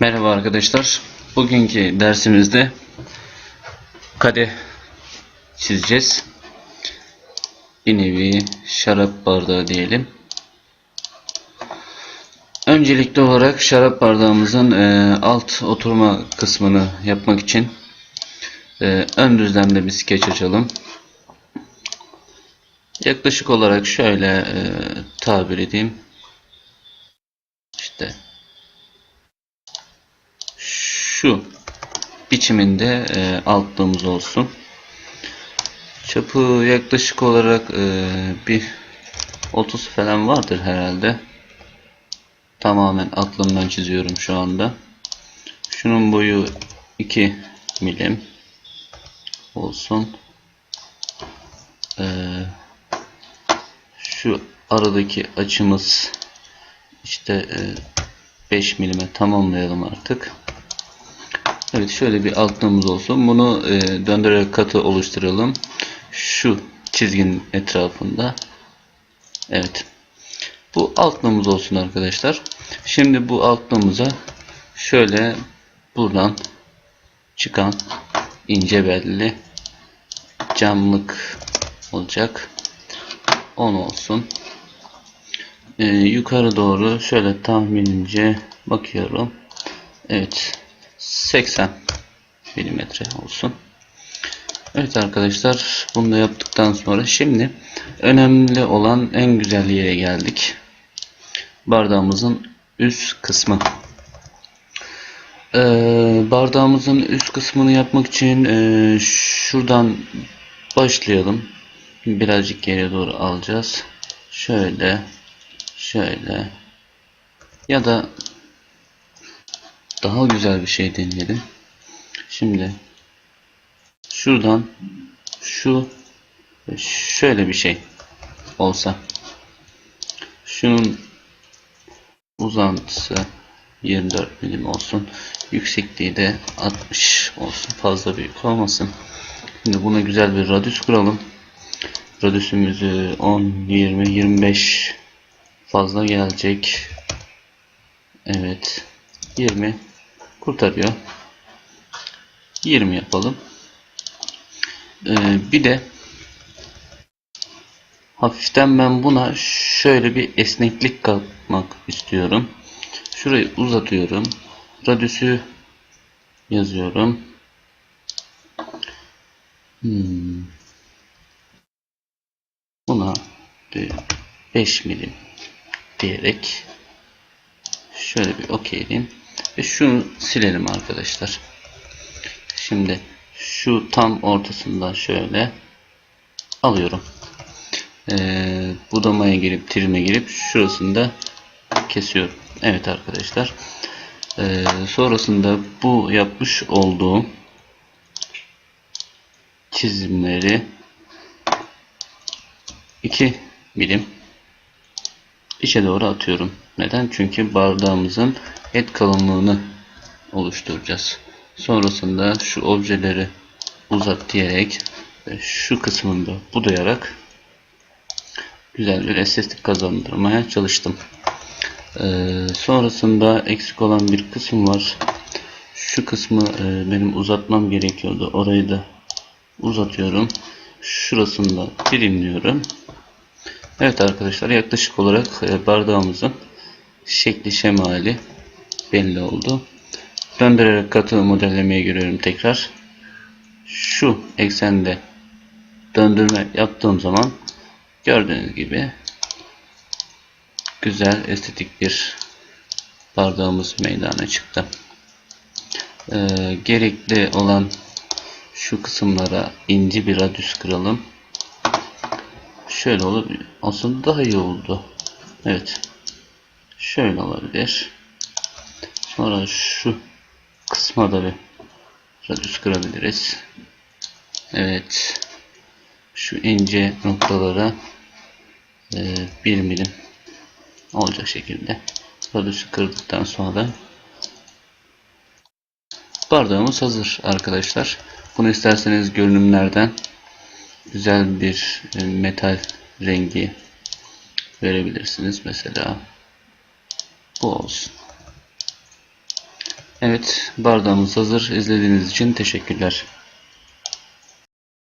Merhaba arkadaşlar. Bugünkü dersimizde kadeh çizeceğiz. Bir nevi şarap bardağı diyelim. Öncelikli olarak şarap bardağımızın e, alt oturma kısmını yapmak için e, ön düzlemde bir skeç açalım. Yaklaşık olarak şöyle e, tabir edeyim. İşte şu biçiminde e, altlığımız olsun. Çapı yaklaşık olarak e, bir 30 falan vardır herhalde. Tamamen aklımdan çiziyorum şu anda. Şunun boyu 2 milim olsun. E, şu aradaki açımız işte e, 5 milime tamamlayalım artık. Evet şöyle bir altlığımız olsun. Bunu e, döndürerek katı oluşturalım. Şu çizginin etrafında. Evet. Bu altlığımız olsun arkadaşlar. Şimdi bu altlığımıza şöyle buradan çıkan ince belli camlık olacak. 10 olsun. Ee, yukarı doğru şöyle tahminimce bakıyorum. Evet. 80 milimetre olsun. Evet arkadaşlar bunu da yaptıktan sonra şimdi önemli olan en güzel yere geldik. Bardağımızın üst kısmı. Ee, bardağımızın üst kısmını yapmak için e, şuradan başlayalım. Birazcık geriye doğru alacağız. Şöyle, şöyle ya da daha güzel bir şey deneyelim. Şimdi şuradan şu şöyle bir şey olsa şunun uzantısı 24 milim olsun. Yüksekliği de 60 olsun. Fazla büyük olmasın. Şimdi buna güzel bir radyüs kuralım. Radyüsümüzü 10, 20, 25 fazla gelecek. Evet. 20 kurtarıyor. 20 yapalım. Ee, bir de hafiften ben buna şöyle bir esneklik katmak istiyorum. Şurayı uzatıyorum. Radyüsü yazıyorum. Hmm. Buna 5 milim diyerek şöyle bir okeyleyin. Ve şunu silelim arkadaşlar. Şimdi şu tam ortasından şöyle alıyorum. Ee, budamaya girip trim'e girip şurasını da kesiyorum. Evet arkadaşlar. Ee, sonrasında bu yapmış olduğum çizimleri 2 milim içe doğru atıyorum. Neden? Çünkü bardağımızın et kalınlığını oluşturacağız. Sonrasında şu objeleri uzat diyerek ve şu kısmını da budayarak güzel bir estetik kazandırmaya çalıştım. Ee, sonrasında eksik olan bir kısım var. Şu kısmı e, benim uzatmam gerekiyordu. Orayı da uzatıyorum. Şurasını da dilimliyorum. Evet arkadaşlar yaklaşık olarak e, bardağımızın şekli şemali belli oldu. Döndürerek katı modellemeye giriyorum tekrar. Şu eksende döndürme yaptığım zaman gördüğünüz gibi güzel estetik bir bardağımız meydana çıktı. Ee, gerekli olan şu kısımlara ince bir radyüs kıralım. Şöyle olur. Aslında daha iyi oldu. Evet. Şöyle olabilir. Sonra şu kısma da bir radyüs kırabiliriz. Evet. Şu ince noktalara e, 1 milim olacak şekilde radyüsü kırdıktan sonra bardağımız hazır arkadaşlar. Bunu isterseniz görünümlerden güzel bir e, metal rengi verebilirsiniz. Mesela bu olsun. Evet bardağımız hazır. İzlediğiniz için teşekkürler.